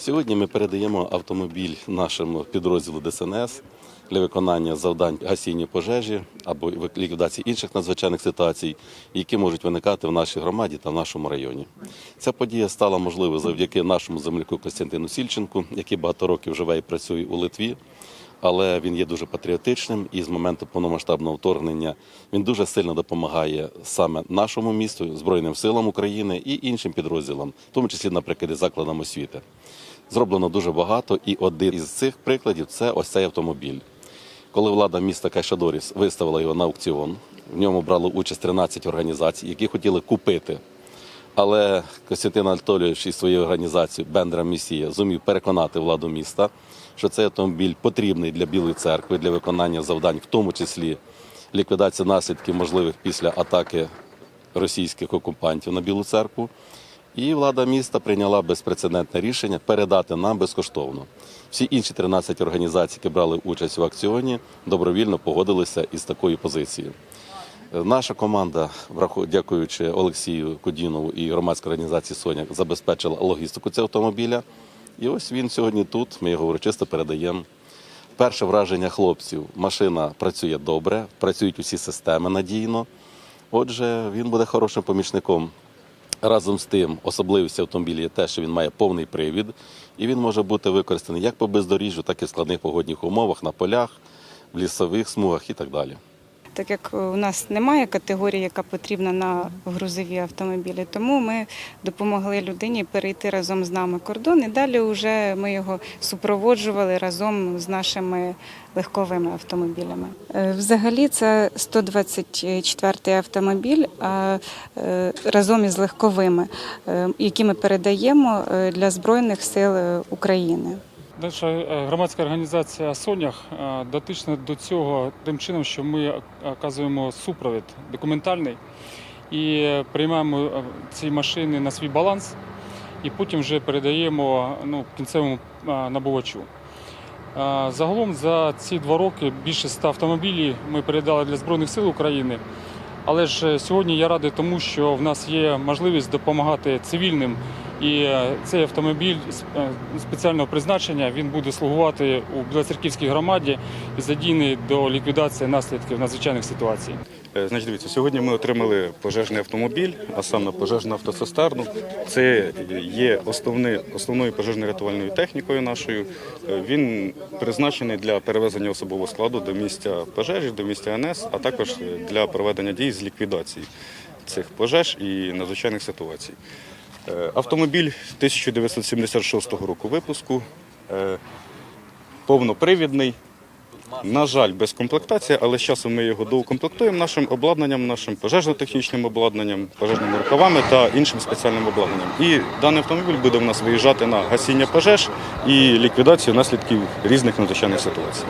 Сьогодні ми передаємо автомобіль нашому підрозділу ДСНС для виконання завдань гасіння пожежі або ліквідації інших надзвичайних ситуацій, які можуть виникати в нашій громаді та в нашому районі. Ця подія стала можливою завдяки нашому земляку Костянтину Сільченку, який багато років живе і працює у Литві. Але він є дуже патріотичним і з моменту повномасштабного вторгнення він дуже сильно допомагає саме нашому місту, Збройним силам України і іншим підрозділам, в тому числі, наприклад, закладам освіти. Зроблено дуже багато, і один із цих прикладів це ось цей автомобіль. Коли влада міста Кайшадоріс виставила його на аукціон, в ньому брало участь 13 організацій, які хотіли купити. Але Костянтин Анатолійович і свою організацію Бендера Місія зумів переконати владу міста, що цей автомобіль потрібний для Білої церкви для виконання завдань, в тому числі ліквідації наслідків можливих після атаки російських окупантів на Білу церкву. І влада міста прийняла безпрецедентне рішення передати нам безкоштовно. Всі інші 13 організацій, які брали участь в акціоні, добровільно погодилися із такою позицією. Наша команда, дякуючи Олексію Кудінову і громадській організації Соняк, забезпечила логістику цього автомобіля. І ось він сьогодні тут. Ми його урочисто передаємо. Перше враження хлопців: машина працює добре, працюють усі системи надійно. Отже, він буде хорошим помічником. Разом з тим, особливість автомобіля є те, що він має повний привід, і він може бути використаний як по бездоріжжю, так і в складних погодних умовах, на полях, в лісових смугах і так далі. Так як у нас немає категорії, яка потрібна на грузові автомобілі, тому ми допомогли людині перейти разом з нами кордон. І далі вже ми його супроводжували разом з нашими легковими автомобілями. Е, Взагалі, це 124-й автомобіль а, е, разом із легковими, е, які ми передаємо для збройних сил України. Наша е, громадська організація Сонях е, дотична до цього тим чином, що ми оказуємо супровід документальний і приймаємо е, ці машини на свій баланс, і потім вже передаємо ну, кінцевому набувачу. Загалом за ці два роки більше ста автомобілів ми передали для Збройних сил України. Але ж сьогодні я радий тому, що в нас є можливість допомагати цивільним. І е, цей автомобіль е, спеціального призначення він буде слугувати у Білоцерківській громаді і задійний до ліквідації наслідків надзвичайних ситуацій. Е, Значить, дивіться, сьогодні ми отримали пожежний автомобіль, а саме пожежну автоцистерну. Це є основни, основною пожежно-рятувальною технікою нашою. Він призначений для перевезення особового складу до місця пожежі, до місця НС, а також для проведення дій з ліквідації цих пожеж і надзвичайних ситуацій. Е, Автомобіль 1976 року випуску, е, повнопривідний. На жаль, без комплектації, але з часом ми його доукомплектуємо нашим обладнанням, нашим пожежно-технічним обладнанням, пожежними рукавами та іншим спеціальним обладнанням. І даний автомобіль буде в нас виїжджати на гасіння пожеж і ліквідацію наслідків різних надзвичайних ситуацій.